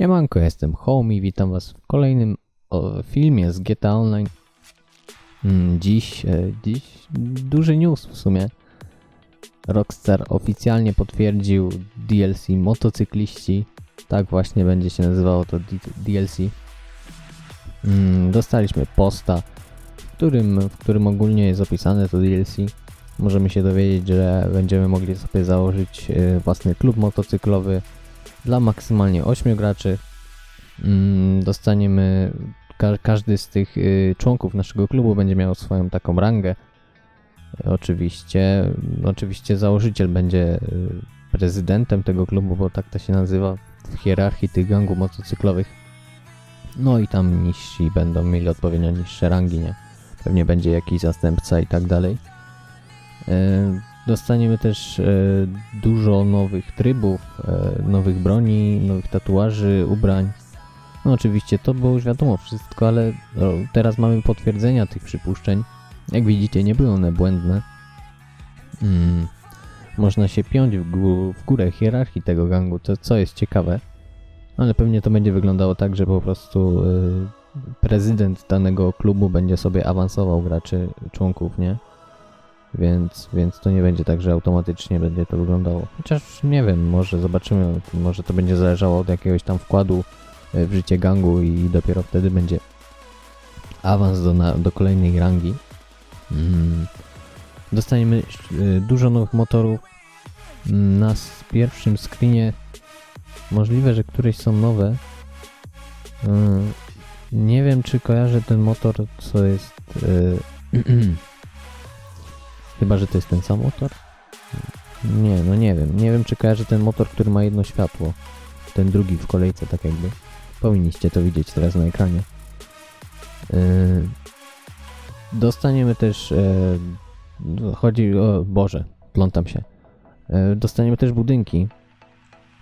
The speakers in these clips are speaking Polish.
Siemanko, jestem Home i witam was w kolejnym o, filmie z GTA Online. Mm, Dziś, e, dziś duży news w sumie. Rockstar oficjalnie potwierdził DLC motocykliści. Tak właśnie będzie się nazywało to DLC. Mm, Dostaliśmy posta, w którym, w którym ogólnie jest opisane to DLC. Możemy się dowiedzieć, że będziemy mogli sobie założyć e, własny klub motocyklowy dla maksymalnie 8 graczy. Mm, Dostaniemy, ka- każdy z tych y, członków naszego klubu będzie miał swoją taką rangę. Oczywiście, oczywiście założyciel będzie y, prezydentem tego klubu, bo tak to się nazywa w hierarchii tych gangów motocyklowych. No i tam niżsi będą mieli odpowiednio niższe rangi, nie? Pewnie będzie jakiś zastępca i tak dalej. Dostaniemy też e, dużo nowych trybów, e, nowych broni, nowych tatuaży, ubrań. No oczywiście to było już wiadomo wszystko, ale no, teraz mamy potwierdzenia tych przypuszczeń. Jak widzicie, nie były one błędne. Mm. Można się piąć w, w górę hierarchii tego gangu, to co jest ciekawe. Ale pewnie to będzie wyglądało tak, że po prostu e, prezydent danego klubu będzie sobie awansował graczy, członków, nie? Więc, więc to nie będzie tak, że automatycznie będzie to wyglądało. Chociaż nie wiem, może zobaczymy, może to będzie zależało od jakiegoś tam wkładu e, w życie gangu i dopiero wtedy będzie awans do, na, do kolejnej rangi. Mm. Dostaniemy e, dużo nowych motorów. Na s- pierwszym screenie możliwe, że któreś są nowe. Mm. Nie wiem, czy kojarzę ten motor, co jest... e, Chyba, że to jest ten sam motor? Nie, no nie wiem. Nie wiem, czy kojarzy ten motor, który ma jedno światło. Ten drugi w kolejce, tak jakby. Powinniście to widzieć teraz na ekranie. Yy, dostaniemy też... Yy, chodzi o... Boże, plątam się. Yy, dostaniemy też budynki.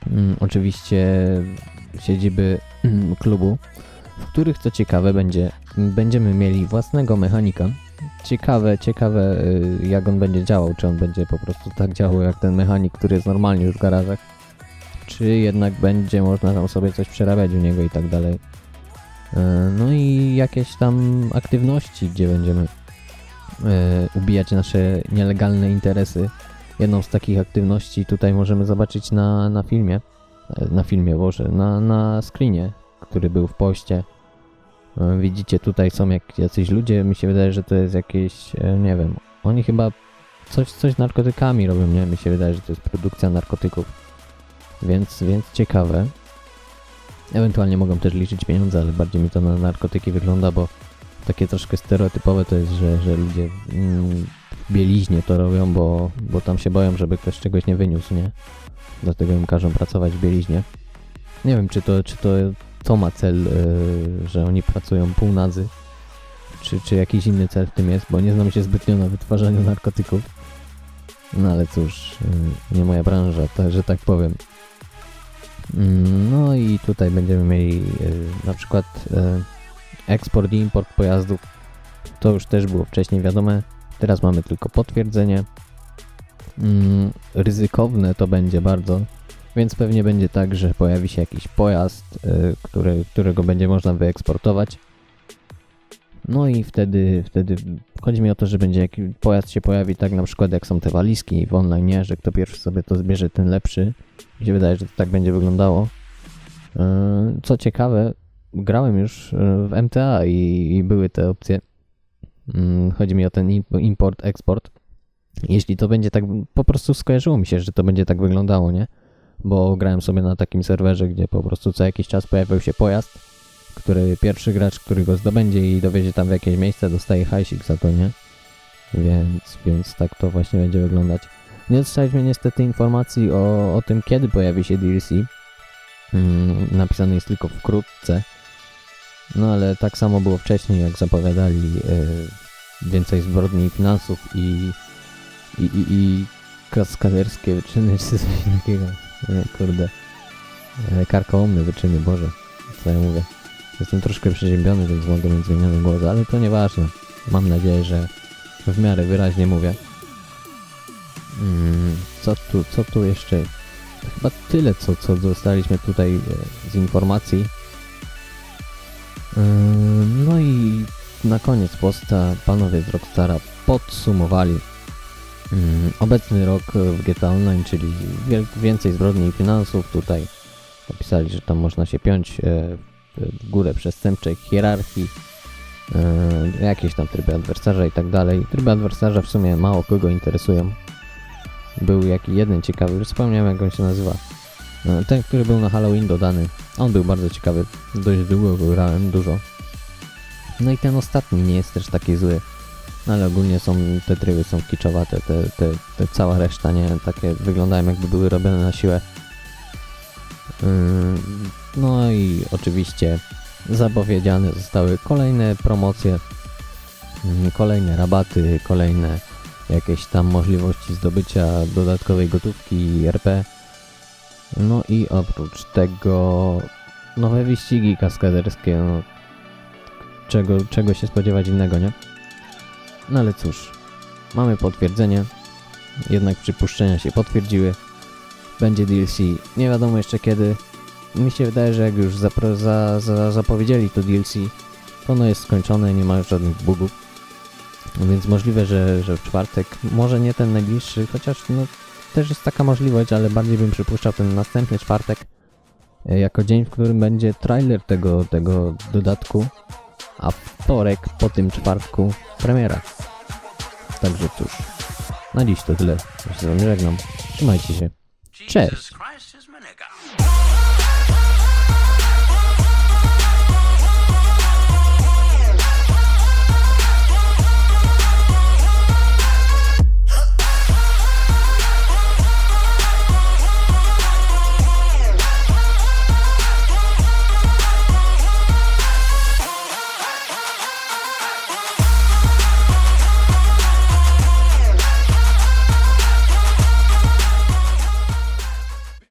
Yy, oczywiście siedziby mm, klubu, w których, co ciekawe, będzie, będziemy mieli własnego mechanika, ciekawe, ciekawe y, jak on będzie działał, czy on będzie po prostu tak działał jak ten mechanik, który jest normalnie już w garażach, czy jednak będzie można tam sobie coś przerabiać u niego i tak dalej. E, No i jakieś tam aktywności, gdzie będziemy e, ubijać nasze nielegalne interesy. Jedną z takich aktywności tutaj możemy zobaczyć na, na filmie, na filmie, Boże, na, na screenie, który był w poście. E, Widzicie, tutaj są jak jacyś ludzie, mi się wydaje, że to jest jakieś, e, nie wiem, oni chyba coś, coś z narkotykami robią, nie? Mi się wydaje, że to jest produkcja narkotyków, więc, więc ciekawe. Ewentualnie mogą też liczyć pieniądze, ale bardziej mi to na narkotyki wygląda, bo takie troszkę stereotypowe to jest, że, że ludzie w bieliźnie to robią, bo, bo tam się boją, żeby ktoś czegoś nie wyniósł, nie? Dlatego im każą pracować w bieliźnie. Nie wiem, czy to, czy to to ma cel, yy, że oni pracują półnadzy, czy, czy jakiś inny cel w tym jest, bo nie znam się zbytnio na wytwarzaniu narkotyków. No ale cóż, yy, nie moja branża, to, że tak powiem. Mm, No i tutaj będziemy mieli yy, na przykład eksport i import pojazdów. To już też było wcześniej wiadome. Teraz mamy tylko potwierdzenie. Mm, Ryzykowne to będzie bardzo, więc pewnie będzie tak, że pojawi się jakiś pojazd, y, który, którego będzie można wyeksportować. No i wtedy, wtedy chodzi mi o to, że będzie jakiś pojazd się pojawi tak na przykład jak są te walizki w online, że kto pierwszy sobie to zbierze, ten lepszy. Mi się wydaje, że to tak będzie wyglądało. Y, Co ciekawe, grałem już y, w MTA i, i były te opcje. Mm, Chodzi mi o ten imp- import, eksport. Jeśli to będzie tak, po prostu skojarzyło mi się, że to będzie tak wyglądało, nie? Bo grałem sobie na takim serwerze, gdzie po prostu co jakiś czas pojawiał się pojazd, który pierwszy gracz, który go zdobędzie i dowiezie tam w jakieś miejsce, dostaje hajsik za to, nie? Więc, więc tak to właśnie będzie wyglądać. Nie dostaliśmy niestety informacji o, o tym, kiedy pojawi się DLC. Mm, napisane jest tylko wkrótce. No ale tak samo było wcześniej, jak zapowiadali yy, więcej zbrodni i finansów i, i, i, i kaskaderskie wyczyny, czy coś takiego. Kurde. E, Karkołomne wyczyny, Boże. Co ja mówię. Jestem troszkę przeziębiony, więc mogę mieć zmieniony głos, ale to nieważne. Mam nadzieję, że w miarę wyraźnie mówię. Mm, co tu, co tu jeszcze chyba tyle, co, co dostaliśmy tutaj e, z informacji. Yy, No i na koniec posta panowie z Rockstara podsumowali obecny rok w GTA Online, czyli więcej zbrodni i finansów. Tutaj opisali, że tam można się piąć e, w górę przestępczej hierarchii, e, jakieś tam tryby adwersarza i tak dalej. Tryby adwersarza w sumie mało kogo interesują. Był jaki jeden ciekawy, już wspomniałem jak on się nazywa. E, Ten, który był na Halloween dodany, on był bardzo ciekawy. Dość długo go grałem, dużo. No i ten ostatni nie jest też taki zły. No ale ogólnie są te tryby są kiczowate, te, te, te cała reszta nie takie wyglądają jakby były robione na siłę. No i oczywiście zapowiedziane zostały kolejne promocje, kolejne rabaty, kolejne jakieś tam możliwości zdobycia dodatkowej gotówki RP. No i oprócz tego nowe wyścigi kaskaderskie, no, czego, czego się spodziewać innego, nie? No ale cóż, mamy potwierdzenie, jednak przypuszczenia się potwierdziły. Będzie DLC, nie wiadomo jeszcze kiedy. Mi się wydaje, że jak już zapro, za, za, zapowiedzieli to DLC, to ono jest skończone, nie ma żadnych bugów. Więc możliwe, że, że w czwartek, może nie ten najbliższy, chociaż no też jest taka możliwość, ale bardziej bym przypuszczał ten następny czwartek e, jako dzień, w którym będzie trailer tego, tego dodatku, a wtorek po tym czwartku premiera. Także cóż, na dziś to tyle. Ja się z wami żegnam. Trzymajcie się. Cześć!